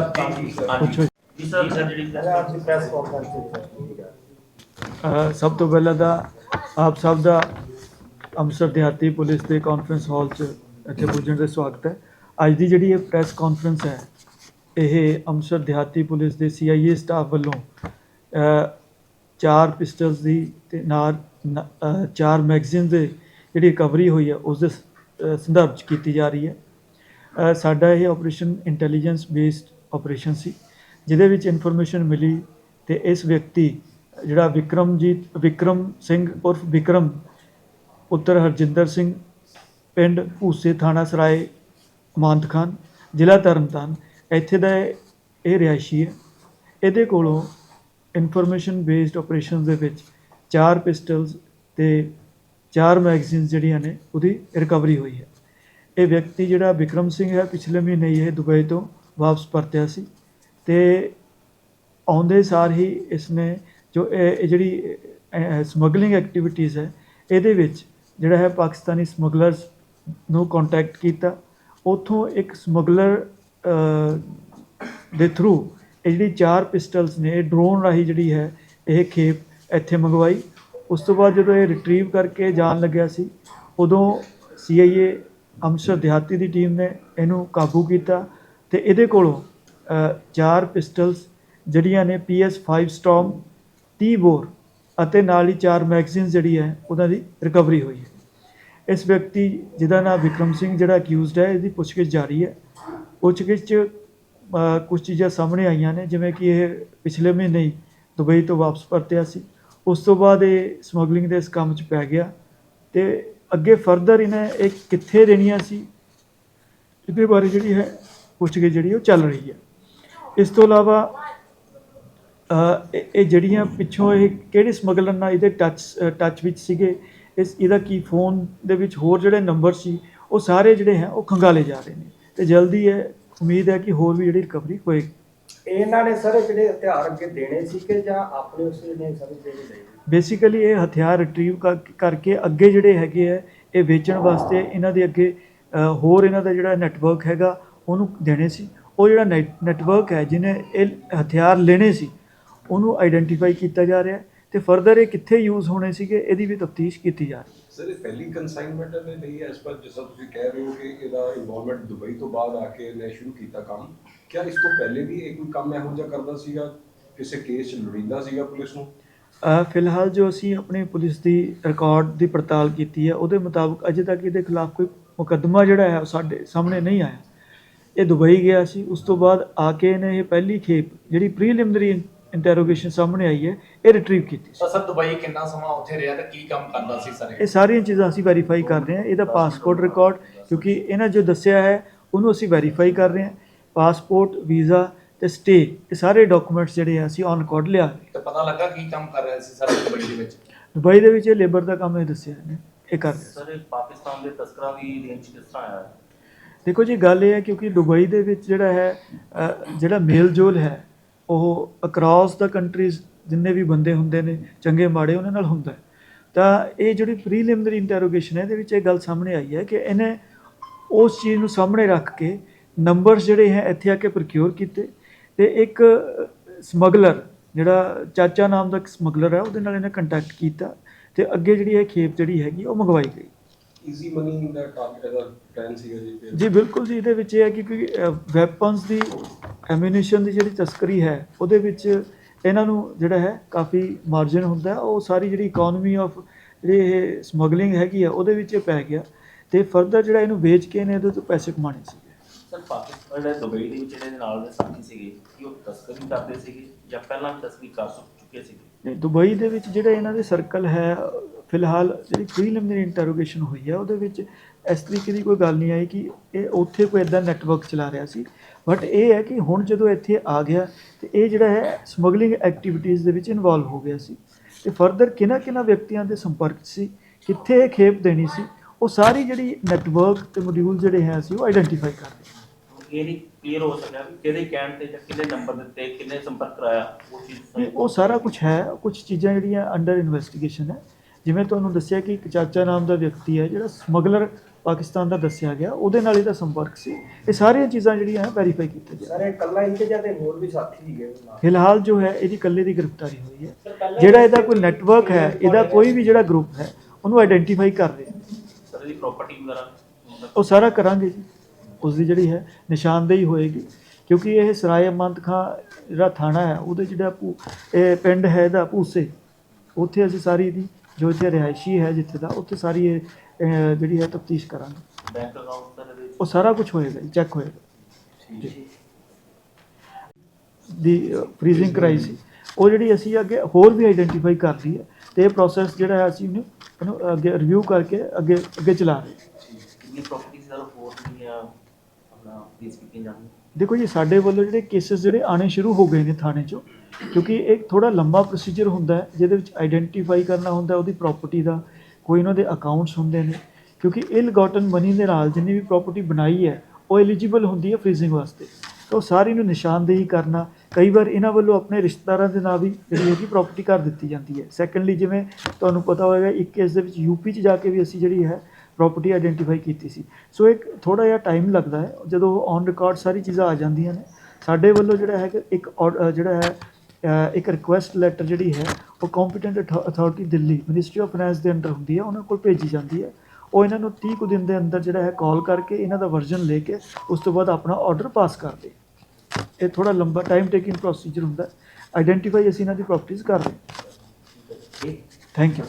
ਪੁੱਛੋ ਜੀ ਸਰ ਜਿਹੜੀ ਪ੍ਰੈਸ ਕਾਨਫਰੰਸ ਅਹ ਸਭ ਤੋਂ ਪਹਿਲਾਂ ਤਾਂ ਆਪ ਸਭ ਦਾ ਅੰਮ੍ਰਿਤਸਰ ਦਿਹਾਤੀ ਪੁਲਿਸ ਦੇ ਕਾਨਫਰੰਸ ਹਾਲ 'ਚ ਇੱਥੇ ਪੁੱਜਣ ਦੇ ਸਵਾਗਤ ਹੈ। ਅੱਜ ਦੀ ਜਿਹੜੀ ਇਹ ਪ੍ਰੈਸ ਕਾਨਫਰੰਸ ਹੈ ਇਹ ਅੰਮ੍ਰਿਤਸਰ ਦਿਹਾਤੀ ਪੁਲਿਸ ਦੇ ਸੀਆਈਏ ਸਟਾਫ ਵੱਲੋਂ ਚਾਰ ਪਿਸਟਲਸ ਦੀ ਤੇ ਨਾਲ ਚਾਰ ਮੈਗਜ਼ੀਨ ਦੇ ਜਿਹੜੀ ਰਿਕਵਰੀ ਹੋਈ ਹੈ ਉਸ ਦੇ ਸੰਦਰਭ 'ਚ ਕੀਤੀ ਜਾ ਰਹੀ ਹੈ। ਸਾਡਾ ਇਹ ਆਪਰੇਸ਼ਨ ਇੰਟੈਲੀਜੈਂਸ ਬੇਸਡ ਆਪਰੇਸ਼ਨ ਸੀ, ਜਿਹਦੇ ਵਿੱਚ ਇਨਫੋਰਮੇਸ਼ਨ ਮਿਲੀ ਤੇ ਇਸ ਵਿਅਕਤੀ, ਜਿਹੜਾ ਵਿਕਰਮਜੀਤ, ਵਿਕਰਮ ਸਿੰਘ ਉਰਫ ਵਿਕਰਮ, ਪੁੱਤਰ ਹਰਜਿੰਦਰ ਸਿੰਘ, ਪਿੰਡ ਭੂਸੇ ਥਾਣਾ ਸਰਾਏ, ਮਾਨਤ ਖਾਨ, ਜ਼ਿਲ੍ਹਾ ਤਰਨਤਾਰਨ, ਇੱਥੇ ਦਾ ਇਹ ਰਿਹਾਇਸ਼ੀ ਹੈ। ਇਹਦੇ ਕੋਲੋਂ ਇਨਫੋਰਮੇਸ਼ਨ ਬੇਸਡ ਆਪਰੇਸ਼ਨ ਦੇ ਵਿੱਚ ਚਾਰ ਪਿਸਟਲਸ ਤੇ ਚਾਰ ਮੈਗਜ਼ੀਨਸ ਜਿਹੜੀਆਂ ਨੇ, ਉਹਦੀ ਰਿਕਵਰੀ ਹੋਈ ਹੈ। ਇਹ ਵਿਅਕਤੀ ਜਿਹੜਾ ਵਿਕਰਮ ਸਿੰਘ ਹੈ, ਪਿਛਲੇ ਮਹੀਨੇ ਹੀ ਇਹ ਦੁਬਈ ਤੋਂ ਵਾਪਸ ਪਰਤਿਆ ਸੀ ਤੇ ਆਉਂਦੇ ਸਾਰ ਹੀ ਇਸ ਨੇ ਜੋ ਇਹ ਇਹ ਜਿਹੜੀ ਸਮਗਲਿੰਗ ਐਕਟੀਵਿਟੀਜ਼ ਹੈ, ਇਹਦੇ ਵਿੱਚ ਜਿਹੜਾ ਹੈ ਪਾਕਿਸਤਾਨੀ ਸਮਗਲਰਸ ਨੂੰ ਕੰਟੈਕਟ ਕੀਤਾ। ਉਥੋਂ ਇੱਕ ਸਮਗਲਰ ਦੇ ਥਰੂ ਇਹ ਜਿਹੜੀ ਚਾਰ ਪਿਸਟਲਸ ਨੇ, ਇਹ ਡਰੋਨ ਰਾਹੀਂ ਜਿਹੜੀ ਹੈ ਇਹ ਖੇਪ ਇੱਥੇ ਮੰਗਵਾਈ। ਉਸ ਤੋਂ ਬਾਅਦ ਜਦੋਂ ਇਹ ਰਿਟਰੀਵ ਕਰਕੇ ਜਾਣ ਲੱਗਿਆ ਸੀ, ਉਦੋਂ ਸੀਆਈਏ ਅੰਮ੍ਰਿਤਸਰ ਦਿਹਾਤੀ ਦੀ ਟੀਮ ਨੇ ਇਹਨੂੰ ਕਾਬੂ ਕੀਤਾ। ਤੇ ਇਹਦੇ ਕੋਲੋਂ ਚਾਰ ਪਿਸਟਲਸ ਜਿਹੜੀਆਂ ਨੇ PS5 ਸਟਾਰਮ 30 ਬੋਰ ਅਤੇ ਨਾਲ ਹੀ ਚਾਰ ਮੈਗਜ਼ੀਨ ਜਿਹੜੀ ਹੈ, ਉਹਨਾਂ ਦੀ ਰਿਕਵਰੀ ਹੋਈ ਹੈ। ਇਸ ਵਿਅਕਤੀ ਜਿਹਦਾ ਨਾਮ ਵਿਕਰਮ ਸਿੰਘ ਜਿਹੜਾ ਅਕਿਊਜ਼ਡ ਹੈ, ਇਹਦੀ ਪੁੱਛਗਿੱਛ ਜਾਰੀ ਹੈ। ਪੁੱਛਗਿੱਛ 'ਚ ਕੁਝ ਚੀਜ਼ਾਂ ਸਾਹਮਣੇ ਆਈਆਂ ਨੇ, ਜਿਵੇਂ ਕਿ ਇਹ ਪਿਛਲੇ ਮਹੀਨੇ ਹੀ ਦੁਬਈ ਤੋਂ ਵਾਪਸ ਪਰਤਿਆ ਸੀ। ਉਸ ਤੋਂ ਬਾਅਦ ਇਹ ਸਮਗਲਿੰਗ ਦੇ ਇਸ ਕੰਮ 'ਚ ਪੈ ਗਿਆ ਤੇ ਅੱਗੇ ਫਰਦਰ ਇਹਨੇ ਇਹ ਕਿੱਥੇ ਦੇਣੀਆਂ ਸੀ, ਇਹਦੇ ਬਾਰੇ ਜਿਹੜੀ ਹੈ ਪੁੱਛਗਿੱਛ ਜਿਹੜੀ ਉਹ ਚੱਲ ਰਹੀ ਹੈ। ਇਸ ਤੋਂ ਇਲਾਵਾ ਇਹ ਜਿਹੜੀਆਂ ਪਿੱਛੋਂ ਇਹ ਕਿਹੜੇ ਸਮਗਲਰ ਨਾਲ ਇਹਦੇ ਟੱਚ ਟੱਚ ਵਿੱਚ ਸੀਗੇ ਇਸ ਇਹਦਾ ਕੀ ਫੋਨ ਦੇ ਵਿੱਚ ਹੋਰ ਜਿਹੜੇ ਨੰਬਰ ਸੀ ਉਹ ਸਾਰੇ ਜਿਹੜੇ ਹੈ ਉਹ ਖੰਗਾਲੇ ਜਾ ਰਹੇ ਨੇ। ਤੇ ਜਲਦੀ ਹੈ ਉਮੀਦ ਹੈ ਕਿ ਹੋਰ ਵੀ ਜਿਹੜੀ ਰਿਕਵਰੀ ਹੋਏਗੀ। ਇਹਨਾਂ ਨੇ ਸਰ ਜਿਹੜੇ ਹਥਿਆਰ ਅੱਗੇ ਦੇਣੇ ਸੀ ਕਿ ਜਾਂ ਆਪਣੇ ਉਸ ਨੇ ਸਰ ਜਿਹੜੇ ਲਏ? ਬੇਸਿਕਲੀ ਇਹ ਹਥਿਆਰ ਰਿਟਰੀਵ ਕਰਕੇ ਅੱਗੇ ਜਿਹੜੇ ਹੈਗੇ ਆ ਇਹ ਵੇਚਣ ਵਾਸਤੇ ਇਹਨਾਂ ਦੇ ਅੱਗੇ ਹੋਰ ਇਹਨਾਂ ਦਾ ਜਿਹੜਾ ਨੈਟਵਰਕ ਹੈਗਾ ਉਹਨੂੰ ਦੇਣੇ ਸੀ। ਉਹ ਜਿਹੜਾ ਨੈਟਵਰਕ ਹੈ ਜਿਹਨੇ ਇਹ ਹਥਿਆਰ ਲੈਣੇ ਸੀ ਉਹਨੂੰ ਆਈਡੈਂਟੀਫਾਈ ਕੀਤਾ ਜਾ ਰਿਹਾ ਤੇ ਫਰਦਰ ਇਹ ਕਿੱਥੇ ਯੂਜ਼ ਹੋਣੇ ਸੀਗੇ ਇਹਦੀ ਵੀ ਤਫਤੀਸ਼ ਕੀਤੀ ਜਾ ਰਹੀ ਹੈ। ਸਰ ਇਹ ਪਹਿਲੀ ਕਨਸਾਈਨਮੈਂਟ ਨੇ ਲਈ ਹੈ ਇਸ ਪਰ ਜਿਸ ਤਰ੍ਹਾਂ ਤੁਸੀਂ ਕਹਿ ਰਹੇ ਹੋ ਕਿ ਇਹਦਾ ਇਨਵੋਲਵਮੈਂਟ ਦੁਬਈ ਤੋਂ ਬਾਅਦ ਆ ਕੇ ਇਹਨੇ ਸ਼ੁਰੂ ਕੀਤਾ ਕੰਮ। ਕਿਆ ਇਸ ਤੋਂ ਪਹਿਲੇ ਵੀ ਇਹ ਕੋਈ ਕੰਮ ਇਹੋ ਜਿਹਾ ਕਰਦਾ ਸੀਗਾ ਕਿਸੇ ਕੇਸ ਲੋੜੀਂਦਾ ਸੀਗਾ ਪੁਲਿਸ ਨੂੰ? ਅ, ਫਿਲਹਾਲ ਜੋ ਅਸੀਂ ਆਪਣੀ ਪੁਲਿਸ ਦੀ ਰਿਕਾਰਡ ਦੀ ਪੜਤਾਲ ਕੀਤੀ ਹੈ ਉਹਦੇ ਮੁਤਾਬਕ ਅਜੇ ਤੱਕ ਇਹਦੇ ਖਿਲਾਫ ਕੋਈ ਮੁਕੱਦਮਾ ਜਿਹੜਾ ਹੈ ਸਾਡੇ ਸਾਹਮਣੇ ਨਹੀਂ ਆਇਆ। ਇਹ ਦੁਬਈ ਗਿਆ ਸੀ ਉਸ ਤੋਂ ਬਾਅਦ ਆ ਕੇ ਇਹਨੇ ਇਹ ਪਹਿਲੀ ਖੇਪ ਜਿਹੜੀ ਪ੍ਰੀਲਿਮਿਨਰੀ ਇੰਟਰੋਗੇਸ਼ਨ ਸਾਹਮਣੇ ਆਈ ਹੈ ਇਹ ਰਿਟਰੀਵ ਕੀਤੀ ਸੀ। ਤਾਂ ਸਰ ਦੁਬਈ ਕਿੰਨਾ ਸਮਾਂ ਉੱਥੇ ਰਿਹਾ ਤੇ ਕੀ ਕੰਮ ਕਰਦਾ ਸੀ ਸਰ ਇਹ? ਸਾਰੀਆਂ ਚੀਜ਼ਾਂ ਅਸੀਂ ਵੈਰੀਫਾਈ ਕਰ ਰਹੇ ਹਾਂ। ਇਹਦਾ ਪਾਸਪੋਰਟ ਰਿਕਾਰਡ ਕਿਉਂਕਿ ਇਹਨਾਂ ਜੋ ਦੱਸਿਆ ਹੈ ਉਹਨੂੰ ਅਸੀਂ ਵੈਰੀਫਾਈ ਕਰ ਰਹੇ ਹਾਂ। ਪਾਸਪੋਰਟ ਵੀਜ਼ਾ ਤੇ ਸਟੇ ਇਹ ਸਾਰੇ ਡਾਕੂਮੈਂਟਸ ਜਿਹੜੇ ਆ ਅਸੀਂ ਔਨ ਰਿਕਾਰਡ ਲਿਆ। ਤੇ ਪਤਾ ਲੱਗਾ ਕੀ ਕੰਮ ਕਰ ਰਿਹਾ ਸੀ ਸਰ ਦੁਬਈ ਦੇ ਵਿੱਚ? ਦੁਬਈ ਦੇ ਵਿੱਚ ਇਹ ਲੇਬਰ ਦਾ ਕੰਮ ਇਹ ਦੱਸਿਆ ਇਹਨੇ। ਇਹ ਕਰ ਰਿਹਾ ਸਰ ਇਹ ਪਾਕਿਸਤਾਨ ਦੇ ਤਸਕਰਾਂ ਦੀ ਰੇਂਜ ਕਿਸ ਤਰ੍ਹਾਂ ਆਇਆ? ਦੇਖੋ ਜੀ, ਗੱਲ ਇਹ ਹੈ ਕਿਉਂਕਿ ਦੁਬਈ ਦੇ ਵਿੱਚ ਜਿਹੜਾ ਹੈ ਜਿਹੜਾ ਮੇਲ ਜੋਲ ਹੈ, ਉਹ ਅਕ੍ਰੋਸ ਦਾ ਕੰਟਰੀਜ਼ ਜਿੰਨੇ ਵੀ ਬੰਦੇ ਹੁੰਦੇ ਨੇ, ਚੰਗੇ ਮਾੜੇ ਉਹਨਾਂ ਨਾਲ ਹੁੰਦਾ ਤਾਂ ਇਹ ਜਿਹੜੀ ਪ੍ਰੀਲਿਮਿਨਰੀ ਇੰਟਰੋਗੇਸ਼ਨ ਹੈ, ਇਹਦੇ ਵਿੱਚ ਇਹ ਗੱਲ ਸਾਹਮਣੇ ਆਈ ਹੈ ਕਿ ਇਹਨੇ ਉਸ ਚੀਜ਼ ਨੂੰ ਸਾਹਮਣੇ ਰੱਖ ਕੇ ਨੰਬਰਸ ਜਿਹੜੇ ਹੈ, ਇੱਥੇ ਆ ਕੇ ਪ੍ਰੋਕਿਉਰ ਕੀਤੇ ਤੇ ਇੱਕ ਸਮਗਲਰ ਜਿਹੜਾ ਚਾਚਾ ਨਾਮ ਦਾ ਇੱਕ ਸਮਗਲਰ ਹੈ, ਉਹਦੇ ਨਾਲ ਇਹਨੇ ਕੰਟੈਕਟ ਕੀਤਾ ਤੇ ਅੱਗੇ ਜਿਹੜੀ ਇਹ ਖੇਪ ਜਿਹੜੀ ਹੈਗੀ, ਉਹ ਮੰਗਵਾਈ ਗਈ। ਈਜ਼ੀ ਮਨੀ ਦਾ ਟਾਰਗੇਟ ਦਾ ਪਲਾਨ ਸੀਗਾ ਜੀ ਫਿਰ। ਜੀ ਬਿਲਕੁਲ ਜੀ ਇਹਦੇ ਵਿੱਚ ਇਹ ਹੈ ਕਿ ਕੋਈ ਵੈਪਨਸ ਦੀ ਐਮੂਨੀਸ਼ਨ ਦੀ ਜਿਹੜੀ ਤਸਕਰੀ ਹੈ ਉਹਦੇ ਵਿੱਚ ਇਹਨਾਂ ਨੂੰ ਜਿਹੜਾ ਹੈ ਕਾਫੀ ਮਾਰਜਨ ਹੁੰਦਾ ਹੈ। ਉਹ ਸਾਰੀ ਜਿਹੜੀ ਇਕਨੋਮੀ ਆਫ ਜਿਹੜੀ ਇਹ ਸਮਗਲਿੰਗ ਹੈਗੀ ਆ ਉਹਦੇ ਵਿੱਚ ਇਹ ਪੈ ਗਿਆ। ਤੇ ਫਰਦਰ ਜਿਹੜਾ ਇਹਨੂੰ ਵੇਚ ਕੇ ਇਹਨੇ ਇਹਦੇ ਤੋਂ ਪੈਸੇ ਕਮਾਣੇ ਸੀ ਸਰ ਪਾਕਿਸਤਾਨ ਜਿਹੜੇ ਦੁਬਈ ਦੇ ਵਿੱਚ ਜਿਹੜੇ ਇਹਦੇ ਨਾਲ ਦੇ ਸਾਥੀ ਸੀਗੇ ਕਿ ਉਹ ਤਸਕਰੀ ਕਰਦੇ ਸੀਗੇ ਜਾਂ ਪਹਿਲਾਂ ਵੀ ਤਸਕਰੀ ਕਰ ਚੁੱਕੇ ਸੀਗੇ? ਨਹੀਂ ਦੁਬਈ ਦੇ ਵਿੱਚ ਜਿਹੜੇ ਇਹਨਾਂ ਦੇ ਸਰਕਲ ਹੈ ਫਿਲਹਾਲ ਜਿਹੜੀ ਪ੍ਰੀਲਿਮਿਨਰੀ ਇੰਟਰੋਗੇਸ਼ਨ ਹੋਈ ਹੈ ਉਹਦੇ ਵਿੱਚ ਇਸ ਤਰੀਕੇ ਦੀ ਕੋਈ ਗੱਲ ਨਹੀਂ ਆਈ ਕਿ ਇਹ ਉੱਥੇ ਕੋਈ ਇਦਾਂ ਨੈਟਵਰਕ ਚਲਾ ਰਿਹਾ ਸੀ। ਬਟ ਇਹ ਹੈ ਕਿ ਹੁਣ ਜਦੋਂ ਇੱਥੇ ਆ ਗਿਆ ਤੇ ਇਹ ਜਿਹੜਾ ਹੈ ਸਮਗਲਿੰਗ ਐਕਟੀਵਿਟੀਜ਼ ਦੇ ਵਿੱਚ ਇਨਵੋਲਵ ਹੋ ਗਿਆ ਸੀ। ਤੇ ਫਰਦਰ ਕਿਹਨਾਂ ਕਿਹਨਾਂ ਵਿਅਕਤੀਆਂ ਦੇ ਸੰਪਰਕ ਸੀ ਕਿੱਥੇ ਇਹ ਖੇਪ ਦੇਣੀ ਸੀ ਉਹ ਸਾਰੀ ਜਿਹੜੀ ਨੈਟਵਰਕ ਤੇ ਮੋਡਿਊਲ ਜਿਹੜੇ ਹੈ ਅਸੀਂ ਉਹ ਆਈਡੈਂਟੀਫਾਈ ਕਰ ਰਹੇ ਹਾਂ। ਇਹ ਨਹੀਂ ਕਲੀਅਰ ਹੋ ਸਕਿਆ ਵੀ ਕਿਹਦੇ ਕਹਿਣ ਤੇ ਜਾਂ ਕਿਹਨੇ ਨੰਬਰ ਦਿੱਤੇ ਕਿੰਨੇ ਸੰਪਰਕ ਕਰਾਇਆ ਉਹ ਚੀਜ਼ ਨਹੀਂ, ਉਹ ਸਾਰਾ ਕੁਝ ਹੈ ਕੁਝ ਚੀਜ਼ਾਂ ਜਿਹੜੀਆਂ ਅੰਡਰ ਇਨਵੈਸਟੀਗੇਸ਼ਨ ਹੈ। ਜਿਵੇਂ ਤੁਹਾਨੂੰ ਦੱਸਿਆ ਕਿ ਇੱਕ ਚਾਚਾ ਨਾਮ ਦਾ ਵਿਅਕਤੀ ਹੈ ਜਿਹੜਾ ਸਮਗਲਰ ਪਾਕਿਸਤਾਨ ਦਾ ਦੱਸਿਆ ਗਿਆ ਉਹਦੇ ਨਾਲ ਇਹਦਾ ਸੰਪਰਕ ਸੀ। ਇਹ ਸਾਰੀਆਂ ਚੀਜ਼ਾਂ ਜਿਹੜੀਆਂ ਵੈਰੀਫਾਈ ਕੀਤੀਆਂ ਜਾ ਸਰ ਇਹ ਕੱਲਾ ਇੱਕ ਜਾਂ ਤੇ ਹੋਰ ਵੀ ਸਾਥੀ ਸੀਗੇ ਫਿਲਹਾਲ ਜੋ ਹੈ ਇਹਦੀ ਇਕੱਲੇ ਦੀ ਗ੍ਰਿਫਤਾਰੀ ਹੋਈ ਹੈ। ਜਿਹੜਾ ਇਹਦਾ ਕੋਈ ਨੈਟਵਰਕ ਹੈ ਇਹਦਾ ਕੋਈ ਵੀ ਜਿਹੜਾ ਗਰੁੱਪ ਹੈ ਉਹਨੂੰ ਆਇਡੈਂਟੀਫਾਈ ਕਰ ਰਹੇ ਹਾਂ। ਸਰ ਇਹਦੀ ਪ੍ਰਾਪਰਟੀ ਵਗੈਰਾ? ਮਤਲਬ ਉਹ ਸਾਰਾ ਕਰਾਂਗੇ ਜੀ। ਉਸ ਦੀ ਜਿਹੜੀ ਹੈ ਨਿਸ਼ਾਨਦੇਹੀ ਹੋਏਗੀ। ਕਿਉਂਕਿ ਇਹ ਸਰਾਏ ਅਮੰਤ ਖਾਂ ਜਿਹੜਾ ਥਾਣਾ ਹੈ ਉਹਦੇ ਜਿਹੜਾ ਇਹ ਪਿੰਡ ਹੈ ਇਹਦਾ ਭੂਸੇ। ਉੱਥੇ ਅਸੀਂ ਸਾਰੀ ਦੀ ਜੋ ਇੱਥੇ ਰਿਹਾਇਸ਼ੀ ਹੈ ਜਿੱਥੇ ਦਾ ਉੱਥੇ ਸਾਰੀ ਇਹ ਅਹ, ਜਿਹੜੀ ਹੈ ਤਫਤੀਸ਼ ਕਰਾਂਗੇ। ਬੈਂਕ ਅਕਾਊਂਟ ਉਹ ਸਾਰਾ ਕੁਝ ਹੋਏਗਾ ਚੈੱਕ ਹੋਏਗਾ। ਦੀ ਫ੍ਰੀਜ਼ਿੰਗ ਕਰਾਈ ਸੀ। ਉਹ ਜਿਹੜੀ ਅਸੀਂ ਅੱਗੇ ਹੋਰ ਵੀ ਆਈਡੈਂਟੀਫਾਈ ਕਰ ਲਈ ਹੈ ਤੇ ਇਹ ਪ੍ਰੋਸੈਸ ਜਿਹੜਾ ਹੈ ਅਸੀਂ ਉਹਨੂੰ ਉਹਨੂੰ ਅੱਗੇ ਰਿਵਿਊ ਕਰਕੇ ਅੱਗੇ ਅੱਗੇ ਚਲਾ ਰਹੇ ਹਾਂ। ਕਿੰਨੀ ਪ੍ਰਾਪਰਟੀ ਸਰ ਹੋਰ ਨਹੀਂ ਆ ਆਪਣਾ ਪਲੀਜ਼ ਕੀਤੀਆਂ ਜਾਣ ਦੇਖੋ ਜੀ, ਸਾਡੇ ਵੱਲੋਂ ਜਿਹੜੇ ਕੇਸਿਸ ਜਿਹੜੇ ਆਣੇ ਸ਼ੁਰੂ ਹੋ ਗਏ ਨੇ ਥਾਣੇ 'ਚੋਂ, ਕਿਉਂਕਿ ਇਹ ਥੋੜਾ ਲੰਬਾ ਪ੍ਰੋਸੀਜਰ ਹੁੰਦਾ ਹੈ, ਜਿਹਦੇ ਵਿੱਚ ਆਈਡੈਂਟੀਫਾਈ ਕਰਨਾ ਹੁੰਦਾ ਉਹਦੀ ਪ੍ਰਾਪਰਟੀ ਦਾ, ਕੋਈ ਉਹਨਾਂ ਦੇ ਅਕਾਊਂਟਸ ਹੁੰਦੇ ਨੇ, ਕਿਉਂਕਿ ਇਲ ਗਾਟਨ ਮਨੀ ਦੇ ਨਾਲ ਜਿੰਨੀ ਵੀ ਪ੍ਰਾਪਰਟੀ ਬਣਾਈ ਹੈ, ਉਹ ਐਲੀਜੀਬਲ ਹੁੰਦੀ ਹੈ ਫ੍ਰੀਜ਼ਿੰਗ ਵਾਸਤੇ। ਤਾਂ ਉਹ ਸਾਰੀ ਨੂੰ ਨਿਸ਼ਾਨਦੇਹੀ ਕਰਨਾ, ਕਈ ਵਾਰ ਇਹਨਾਂ ਵੱਲੋਂ ਆਪਣੇ ਰਿਸ਼ਤੇਦਾਰਾਂ ਦੇ ਨਾਲ ਵੀ ਜਿਹੜੀ ਹੈਗੀ ਪ੍ਰਾਪਰਟੀ ਕਰ ਦਿੱਤੀ ਜਾਂਦੀ ਹੈ। ਸੈਕੰਡਲੀ ਜਿਵੇਂ ਤੁਹਾਨੂੰ ਪਤਾ ਹੋਵੇਗਾ ਇੱਕ ਕੇਸ ਦੇ ਵਿੱਚ ਯੂਪੀ 'ਚ ਜਾ ਕੇ ਵੀ ਅਸੀਂ ਜਿਹੜੀ ਹੈ ਪ੍ਰਾਪਰਟੀ ਆਇਡੈਂਟੀਫਾਈ ਕੀਤੀ ਸੀ। ਸੋ ਇੱਕ ਥੋੜਾ ਜਿਹਾ ਟਾਈਮ ਲੱਗਦਾ ਹੈ ਜਦੋਂ ਔਨ ਰਿਕਾਰਡ ਸਾਰੀ ਚੀਜ਼ਾਂ ਆ ਜਾਂਦੀਆਂ ਨੇ। ਸਾਡੇ ਵੱਲੋਂ ਜਿਹੜਾ ਹੈ ਕਿ ਇੱਕ ਜਿਹੜਾ ਹੈ ਇੱਕ ਰਿਕੁਐਸਟ ਲੈਟਰ ਜਿਹੜੀ ਹੈ ਉਹ competent authority Delhi ministry of finance ਦੇ ਅੰਡਰ ਹੁੰਦੀ ਹੈ ਉਹਨਾਂ ਕੋਲ ਭੇਜੀ ਜਾਂਦੀ ਹੈ। ਉਹ ਇਹਨਾਂ ਨੂੰ 30 ਕੁ ਦਿਨ ਦੇ ਅੰਦਰ ਜਿਹੜਾ ਹੈ ਕਾਲ ਕਰਕੇ ਇਹਨਾਂ ਦਾ ਵਰਜ਼ਨ ਲੈ ਕੇ ਉਸ ਤੋਂ ਬਾਅਦ ਆਪਣਾ ਆਰਡਰ ਪਾਸ ਕਰਦੇ ਇਹ ਥੋੜਾ ਲੰਬਾ ਟਾਈਮ ਟੇਕਿੰਗ ਪ੍ਰੋਸੀਜਰ ਹੁੰਦਾ ਹੈ। ਆਇਡੈਂਟੀਫਾਈ ਅਸੀਂ ਇਹਨਾਂ ਦੀ ਪ੍ਰਾਪਰਟੀਜ਼ ਕਰ ਰਹੇ ਹਾਂ। Thank you